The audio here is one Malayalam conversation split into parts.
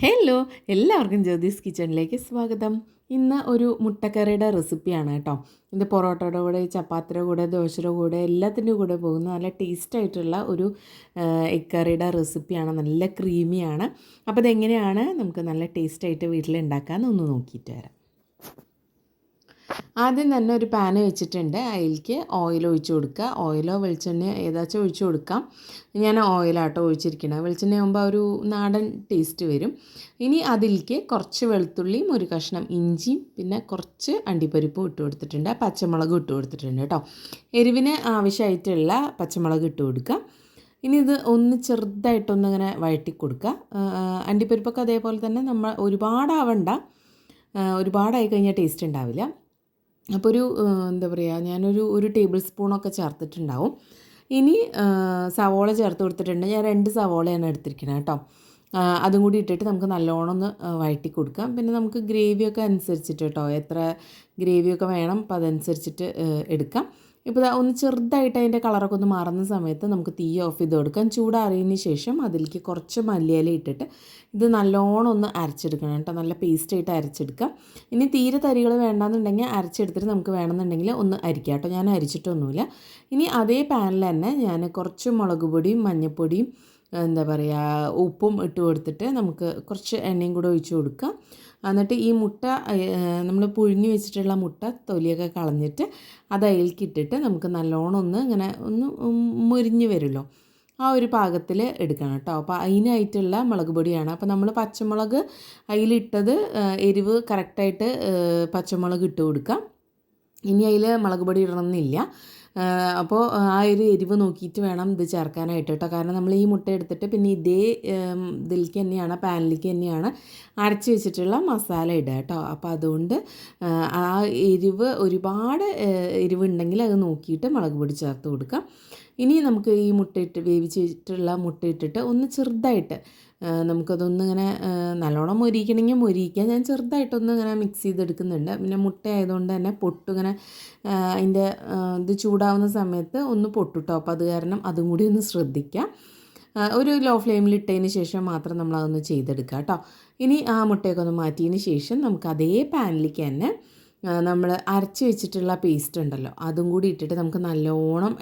ഹലോ എല്ലാവർക്കും ജ്യോതിസ് കിച്ചണിലേക്ക് സ്വാഗതം. ഇന്ന് ഒരു മുട്ടക്കറിയുടെ റെസിപ്പിയാണ് കേട്ടോ. ഇത് പൊറോട്ടയുടെ കൂടെ ചപ്പാത്തിയുടെ കൂടെ ദോശയുടെ കൂടെ എല്ലാത്തിന്റെ കൂടെ പോകുന്ന നല്ല ടേസ്റ്റായിട്ടുള്ള ഒരു എഗ് കറിയുടെ റെസിപ്പിയാണ്. നല്ല ക്രീമിയാണ് അപ്പോൾ ഇതെങ്ങനെയാണ് നമുക്ക് നല്ല ടേസ്റ്റായിട്ട് വീട്ടിൽ ഉണ്ടാക്കാമെന്ന് ഒന്ന് നോക്കിയിട്ട് വരാം. ആദ്യം തന്നെ ഒരു പാൻ വെച്ചിട്ടുണ്ട്. അതിലേക്ക് ഓയിൽ ഒഴിച്ചു കൊടുക്കുക. ഓയിലോ വെളിച്ചെണ്ണയോ ഏതാച്ചും ഒഴിച്ചു കൊടുക്കാം. ഞാൻ ഓയിലാട്ടോ ഒഴിച്ചിരിക്കണം. വെളിച്ചെണ്ണ ആകുമ്പോൾ ഒരു നാടൻ ടേസ്റ്റ് വരും. ഇനി അതിലേക്ക് കുറച്ച് വെളുത്തുള്ളിയും ഒരു കഷ്ണം ഇഞ്ചിയും പിന്നെ കുറച്ച് അണ്ടിപ്പരിപ്പും ഇട്ട് കൊടുത്തിട്ടുണ്ട്. പച്ചമുളകും ഇട്ട് കൊടുത്തിട്ടുണ്ട് കേട്ടോ. എരിവിന് ആവശ്യമായിട്ടുള്ള പച്ചമുളക് ഇട്ട് കൊടുക്കുക. ഇനി ഇത് ഒന്ന് ചെറുതായിട്ടൊന്ന് ഇങ്ങനെ വഴറ്റി കൊടുക്കുക. അണ്ടിപ്പരിപ്പൊക്കെ അതേപോലെ തന്നെ നമ്മൾ ഒരുപാടാവണ്ട. ഒരുപാടായി കഴിഞ്ഞാൽ ടേസ്റ്റ് ഉണ്ടാവില്ല. അപ്പോൾ ഒരു എന്താ പറയുക ഞാനൊരു ഒരു ടേബിൾ സ്പൂണൊക്കെ ചേർത്തിട്ടുണ്ടാവും. ഇനി സവോള ചേർത്ത് കൊടുത്തിട്ടുണ്ട്. ഞാൻ രണ്ട് സവോളയാണ് എടുത്തിരിക്കുന്നത് കേട്ടോ. അതും കൂടി ഇട്ടിട്ട് നമുക്ക് നല്ലോണം ഒന്ന് വഴറ്റി കൊടുക്കാം. പിന്നെ നമുക്ക് ഗ്രേവിയൊക്കെ അനുസരിച്ചിട്ട് കേട്ടോ എത്ര ഗ്രേവിയൊക്കെ വേണം അപ്പോൾ അതനുസരിച്ചിട്ട് എടുക്കാം. ഇപ്പോൾ ഒന്ന് ചെറുതായിട്ട് അതിന്റെ കളറൊക്കെ ഒന്ന് മാറുന്ന സമയത്ത് നമുക്ക് തീ ഓഫ് ചെയ്ത് കൊടുക്കാം. ചൂടാറിയതിന് ശേഷം അതിലേക്ക് കുറച്ച് മല്ലിയില ഇട്ടിട്ട് ഇത് നല്ലോണം ഒന്ന് അരച്ചെടുക്കണം കേട്ടോ. നല്ല പേസ്റ്റായിട്ട് അരച്ചെടുക്കാം. ഇനി തീരെ തരികൾ വേണ്ടാന്നുണ്ടെങ്കിൽ അരച്ചെടുത്തിട്ട് നമുക്ക് വേണമെന്നുണ്ടെങ്കിൽ ഒന്ന് അരിക്കാം കേട്ടോ. ഞാൻ അരിച്ചിട്ടൊന്നുമില്ല. ഇനി അതേ പാനിൽ തന്നെ ഞാൻ കുറച്ച് മുളക് പൊടിയും മഞ്ഞൾപ്പൊടിയും എന്താ പറയുക ഉപ്പും ഇട്ട് കൊടുത്തിട്ട് നമുക്ക് കുറച്ച് എണ്ണയും കൂടെ ഒഴിച്ച് കൊടുക്കുക എന്നിട്ട് ഈ മുട്ട നമ്മൾ പുഴുങ്ങി വെച്ചിട്ടുള്ള മുട്ട തൊലിയൊക്കെ കളഞ്ഞിട്ട് അത് അതിലേക്കിട്ടിട്ട് നമുക്ക് നല്ലോണം ഒന്ന് ഇങ്ങനെ ഒന്ന് മുരിഞ്ഞ് വരുമല്ലോ ആ ഒരു പാകത്തിൽ എടുക്കണം കേട്ടോ. അപ്പോൾ അതിനായിട്ടുള്ള മുളക് പൊടിയാണ്. അപ്പോൾ നമ്മൾ പച്ചമുളക് അതിലിട്ടത് എരിവ് കറക്റ്റായിട്ട് പച്ചമുളക് ഇട്ട് കൊടുക്കാം. ഇനി അതിൽ മുളക് പൊടി ഇടണമെന്നില്ല. അപ്പോൾ ആ ഒരു എരിവ് നോക്കിയിട്ട് വേണം ഇത് ചേർക്കാനായിട്ട് കേട്ടോ. കാരണം നമ്മൾ ഈ മുട്ട എടുത്തിട്ട് പിന്നെ ഇതേ ഇതിലേക്ക് തന്നെയാണ് പാനിലേക്ക് തന്നെയാണ് അരച്ച് വെച്ചിട്ടുള്ള മസാല ഇടുക കേട്ടോ. അപ്പോൾ അതുകൊണ്ട് ആ എരിവ് ഒരുപാട് എരിവ് ഉണ്ടെങ്കിൽ അത് നോക്കിയിട്ട് മുളക് പൊടി ചേർത്ത് കൊടുക്കാം. ഇനി നമുക്ക് ഈ മുട്ടയിട്ട് വേവിച്ചിട്ടുള്ള മുട്ടയിട്ടിട്ട് ഒന്ന് ചെറുതായിട്ട് നമുക്കതൊന്ന് ഇങ്ങനെ നല്ലോണം മൊരിക്കണമെങ്കിൽ മൊരിക്കാം. ഞാൻ ചെറുതായിട്ടൊന്ന് ഇങ്ങനെ മിക്സ് ചെയ്തെടുക്കുന്നുണ്ട്. പിന്നെ മുട്ട ആയതുകൊണ്ട് തന്നെ പൊട്ട് ഇങ്ങനെ അതിന്റെ ഇത് ചൂടാവുന്ന സമയത്ത് ഒന്ന് പൊട്ടുട്ടോ. അപ്പോൾ അത് കാരണം അതും കൂടി ഒന്ന് ശ്രദ്ധിക്കാം. ഒരു ലോ ഫ്ലെയിമിൽ ഇട്ടതിന് ശേഷം മാത്രം നമ്മൾ അതൊന്ന് കേട്ടോ. ഇനി ആ മുട്ടയൊക്കെ ഒന്ന് മാറ്റിയതിന് ശേഷം നമുക്ക് അതേ പാനിലേക്ക് തന്നെ നമ്മൾ അരച്ച് വെച്ചിട്ടുള്ള പേസ്റ്റ് ഉണ്ടല്ലോ അതും കൂടി ഇട്ടിട്ട് നമുക്ക് നല്ലോണം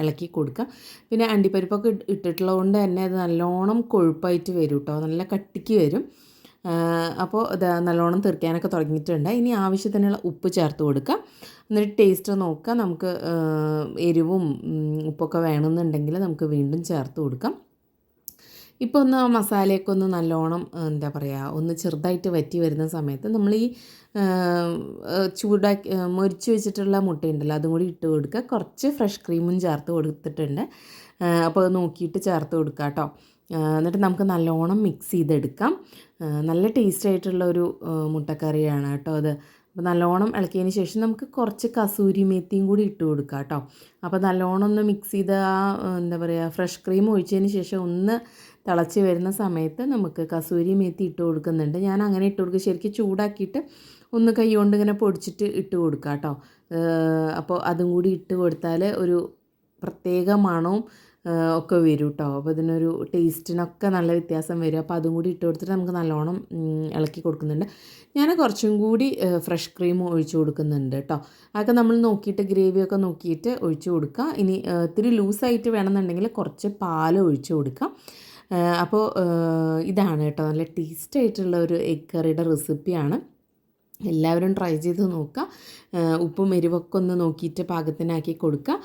ഇളക്കി കൊടുക്കാം. പിന്നെ അണ്ടിപ്പരിപ്പൊക്കെ ഇട്ടിട്ടുള്ളത് കൊണ്ട് തന്നെ അത് നല്ലോണം കൊഴുപ്പായിട്ട് വരും കേട്ടോ നല്ല കട്ടിക്ക് വരും. അപ്പോൾ ഇത് നല്ലോണം തീർക്കാനൊക്കെ തുടങ്ങിയിട്ടുണ്ട്. ഇനി ആവശ്യത്തിനുള്ള ഉപ്പ് ചേർത്ത് കൊടുക്കുക എന്നിട്ട് ടേസ്റ്റ് നോക്കുക നമുക്ക് എരിവും ഉപ്പൊക്കെ വേണമെന്നുണ്ടെങ്കിൽ നമുക്ക് വീണ്ടും ചേർത്ത് കൊടുക്കാം. ഇപ്പോൾ ഒന്ന് മസാലയൊക്കെ ഒന്ന് നല്ലോണം എന്താ പറയുക ഒന്ന് ചെറുതായിട്ട് വറ്റി വരുന്ന സമയത്ത് നമ്മൾ ഈ ചൂടാക്കി മൊരിച്ച് വെച്ചിട്ടുള്ള മുട്ടയുണ്ടല്ലോ അതും കൂടി ഇട്ട് കൊടുക്കുക. കുറച്ച് ഫ്രഷ് ക്രീമും ചേർത്ത് കൊടുത്തിട്ടുണ്ട്. അപ്പോൾ നോക്കിയിട്ട് ചേർത്ത് കൊടുക്കുക കേട്ടോ. എന്നിട്ട് നമുക്ക് നല്ലോണം മിക്സ് ചെയ്തെടുക്കാം. നല്ല ടേസ്റ്റ് ആയിട്ടുള്ള ഒരു മുട്ടക്കറിയാണ് കേട്ടോ അത്. അപ്പോൾ നല്ലോണം ഇളക്കിയതിന് ശേഷം നമുക്ക് കുറച്ച് കസൂരി മേത്തിയും കൂടി ഇട്ട് കൊടുക്കാം കേട്ടോ. അപ്പോൾ നല്ലോണം ഒന്ന് മിക്സ് ചെയ്ത ആ എന്താ പറയുക ഫ്രഷ് ക്രീം ഒഴിച്ചതിന് ശേഷം ഒന്ന് തിളച്ച് വരുന്ന സമയത്ത് നമുക്ക് കസൂരി മേത്തി ഇട്ട് കൊടുക്കുന്നുണ്ട്. ഞാൻ അങ്ങനെ ഇട്ട് കൊടുക്കുക ശരിക്കും ചൂടാക്കിയിട്ട് ഒന്ന് കൈ കൊണ്ട് ഇങ്ങനെ പൊടിച്ചിട്ട് ഇട്ട് കൊടുക്കുക കേട്ടോ. അപ്പോൾ അതും കൂടി ഇട്ട് കൊടുത്താൽ ഒരു പ്രത്യേക മണവും ഒക്കെ വരും കേട്ടോ അപ്പോൾ ഇതിനൊരു ടേസ്റ്റിനൊക്കെ നല്ല വ്യത്യാസം വരും. അപ്പോൾ അതും കൂടി ഇട്ട് കൊടുത്തിട്ട് നമുക്ക് നല്ലോണം ഇളക്കി കൊടുക്കുന്നുണ്ട്. ഞാൻ കുറച്ചും കൂടി ഫ്രഷ് ക്രീം ഒഴിച്ച് കൊടുക്കുന്നുണ്ട് കേട്ടോ അതൊക്കെ നമ്മൾ നോക്കിയിട്ട് ഗ്രേവിയൊക്കെ നോക്കിയിട്ട് ഒഴിച്ച് കൊടുക്കുക ഇനി ഇത്തിരി ലൂസായിട്ട് വേണമെന്നുണ്ടെങ്കിൽ കുറച്ച് പാൽ ഒഴിച്ച് കൊടുക്കാം. അപ്പോൾ ഇതാണ് കേട്ടോ നല്ല ടേസ്റ്റ് ആയിട്ടുള്ള ഒരു എഗ് കറിയുടെ റെസിപ്പിയാണ്. എല്ലാവരും ട്രൈ ചെയ്ത് നോക്കുക. ഉപ്പും എരിവൊക്കെ ഒന്ന് നോക്കിയിട്ട് പാകത്തിനാക്കി കൊടുക്കുക.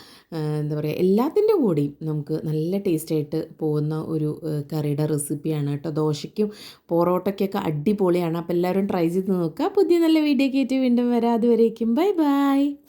എന്താ പറയുക എല്ലാത്തിന്റെ കൂടെയും നമുക്ക് നല്ല ടേസ്റ്റായിട്ട് പോകുന്ന ഒരു കറിയുടെ റെസിപ്പിയാണ് കേട്ടോ. ദോശയ്ക്കും പൊറോട്ടയ്ക്കൊക്കെ അടിപൊളിയാണ്. അപ്പോൾ എല്ലാവരും ട്രൈ ചെയ്ത് നോക്കുക. പുതിയ നല്ല വീഡിയോ കയറ്റി വീണ്ടും വരാം. അതുവരേക്കും ബൈ ബൈ.